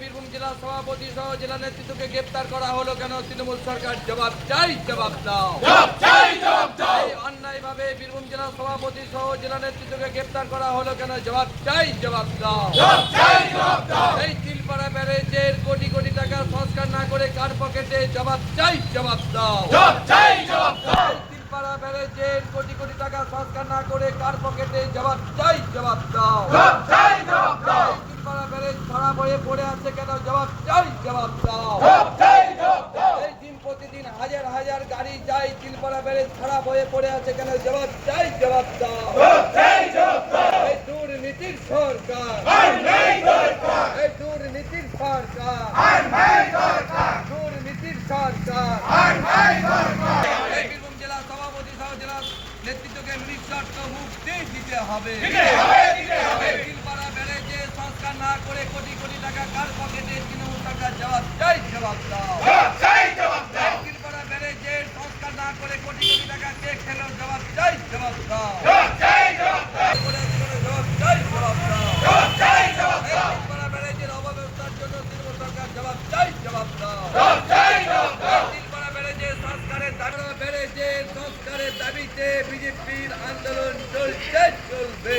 বীরভূম জেলা সভাপতি সহ জেলা নেতৃত্বকে গ্রেপ্তার করা হলো কেন? তৃণমূল সরকার জবাব চাই জবাব দাও। অন্যায় ভাবে বীরভূম জেলা সভাপতি সহ জেলা নেতৃত্বকে গ্রেপ্তার করা হলো কেন? জবাব জবাব দাও। এই তিলপাড়া ব্যারেজের কোটি কোটি টাকা সংস্কার না করে কার পকেটে? জবাব চাই জবাব দাও। তিলপাড়া ব্যারেজের কোটি কোটি টাকা সংস্কার না করে কার পকেটে? জবাব জবাব দাও। দাও জবাব চাই জবাব দাও। এই দিন প্রতিদিন হাজার হাজার গাড়ি যায় তিলপাড়া ব্যারেজ খারাপ হয়ে পড়ে আছে কেন? জবাব চাই জবাব দাও। এই দুর্নীতির সরকার। এই দুর্নীতির সরকার। দুর্নীতির সরকার। এই বীরভূম জেলা সভাপতি সহ জেলা নেতৃত্বকে নিঃশর্ত মুক্তি দিতে হবে। না করে কোটি কোটি টাকা কার পকেটে তৃণমূল সরকার জবাব চাই জবাব দাও। চাই জবাব দাও। তিলপাড়া ব্যারেজে সংস্কার না করে কোটি কোটি টাকা কে খেলো? জবাব চাই জবাব দাও। চাই জবাব দাও। করে জবাব চাই জবাব দাও। চাই জবাব দাও। তিলপাড়া ব্যারেজের অব্যবস্থার জন্য তৃণমূল সরকার জবাব চাই জবাব দাও। চাই জবাব দাও। তিলপাড়া ব্যারেজের সংস্কারের দাবি সংস্কারের দাবিতে বিজেপির আন্দোলন চলছে চলবে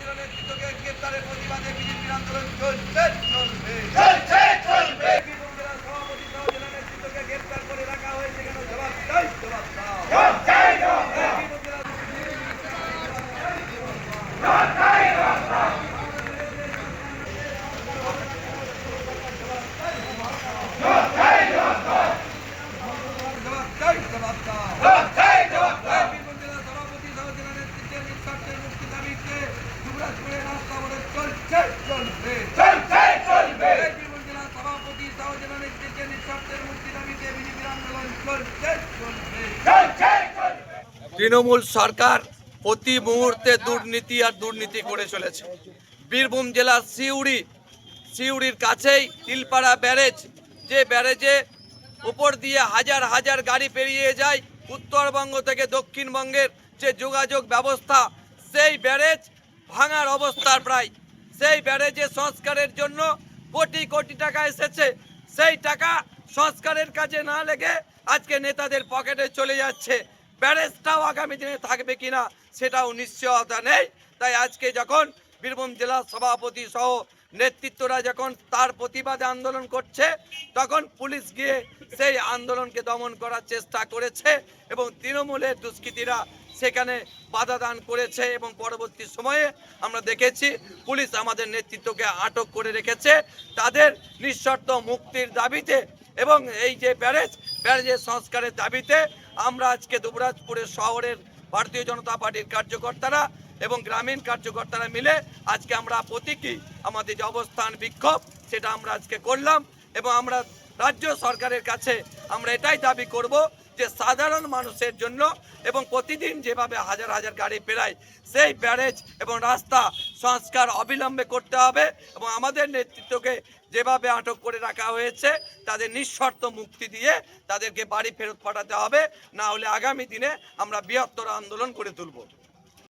জেলা নেতৃত্বকে গ্রেপ্তারের প্রতিবাদে বিজেপির আন্দোলন চলছে চলবে চলছে চলবে বীরভূম জেলার সভাপতি সহ জেলা নেতৃত্বকে গ্রেপ্তার করে রাখা হয়েছে কেন জবাব চাই জবাব দাও জবাব চাই জবাব দাও বীরভূম জেলার জবাব চাই জবাব দাও জবাব চাই জবাব দাও বীরভূম জেলা সভাপতি সহ জেলা নেতৃত্বের নিঃস্বার্থের মুক্তি দাবিতে যুবরাজপুরে রাস্তা অবরোধ চলছে চলবে চলছে চলবে এই বীরভূম জেলা সভাপতি সহ জেলা নেতৃত্বের নিঃস্বার্থের মুক্তি দাবিতে বিজেপির আন্দোলন চলছে চলবে চলছে চলবে তৃণমূল সরকার প্রতি মুহূর্তে দুর্নীতি আর দুর্নীতি করে চলেছে। বীরভূম জেলার সিউড়ি, সিউড়ির কাছেই তিলপাড়া ব্যারেজ, যে ব্যারেজে উপর দিয়ে হাজার হাজার গাড়ি পেরিয়ে যায়, উত্তরবঙ্গ থেকে দক্ষিণবঙ্গের যে যোগাযোগ ব্যবস্থা, সেই ব্যারেজ ভাঙার অবস্থার প্রায়। সেই ব্যারেজের সংস্কারের জন্য কোটি কোটি টাকা এসেছে। সেই টাকা সংস্কারের কাজে না লেগে আজকে নেতাদের পকেটে চলে যাচ্ছে। ব্যারেজটাও আগামী দিনে থাকবে কিনা সেটাও নিশ্চয়তা নেই। তাই আজকে যখন বীরভূম জেলা সভাপতি সহ নেতৃত্বরা যখন তার প্রতিবাদে আন্দোলন করছে, তখন পুলিশ গিয়ে সেই আন্দোলনকে দমন করার চেষ্টা করেছে এবং তৃণমূলের দুষ্কৃতীরা সেখানে বাধা দান করেছে এবং পরবর্তী সময়ে আমরা দেখেছি পুলিশ আমাদের নেতৃত্বকে আটক করে রেখেছে। তাদের নিঃশর্ত মুক্তির দাবিতে এবং এই যে ব্যারেজ, ব্যারেজের সংস্কারের দাবিতে আমরা আজকে দুবরাজপুরের শহরের ভারতীয় জনতা পার্টির কার্যকর্তারা এবং গ্রামীণ কার্যকর্তারা মিলে আজকে আমরা প্রতীকী আমাদের যে অবস্থান বিক্ষোভ, সেটা আমরা আজকে করলাম এবং আমরা রাজ্য সরকারের কাছে আমরা এটাই দাবি করব যে সাধারণ মানুষের জন্য এবং প্রতিদিন যেভাবে হাজার হাজার গাড়ি পেরায়, সেই ব্যারেজ এবং রাস্তা সংস্কার অবিলম্বে করতে হবে এবং আমাদের নেতৃত্বকে যেভাবে আটক করে রাখা হয়েছে, তাদের নিঃশর্ত মুক্তি দিয়ে তাদেরকে বাড়ি ফেরত পাঠাতে হবে। না হলে আগামী দিনে আমরা বৃহত্তর আন্দোলন করে তুলব।